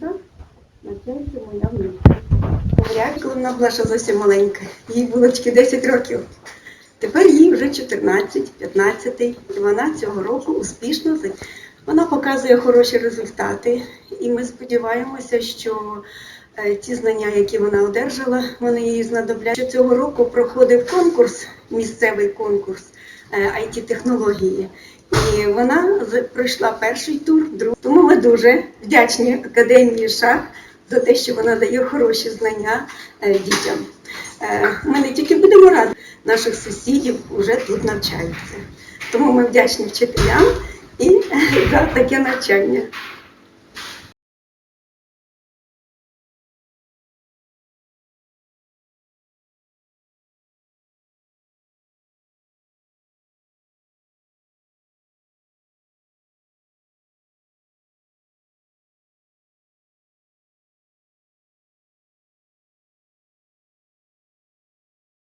Шах моя. Говорять, вона була ще зовсім маленька. Їй було тільки 10 років. Тепер їй вже 14, 15, і вона цього року успішно вона показує хороші результати. І ми сподіваємося, що е, ті знання, які вона одержала, вони їй знадобляться. Цього року проходив конкурс, місцевий конкурс it технології І вона пройшла перший тур, другий. Тому дуже вдячні Академії шах за те, що вона дає хороші знання е, дітям. Е, Ми не тільки будемо раді, наших сусідів вже тут навчаються. Тому ми вдячні вчителям і е, за таке навчання.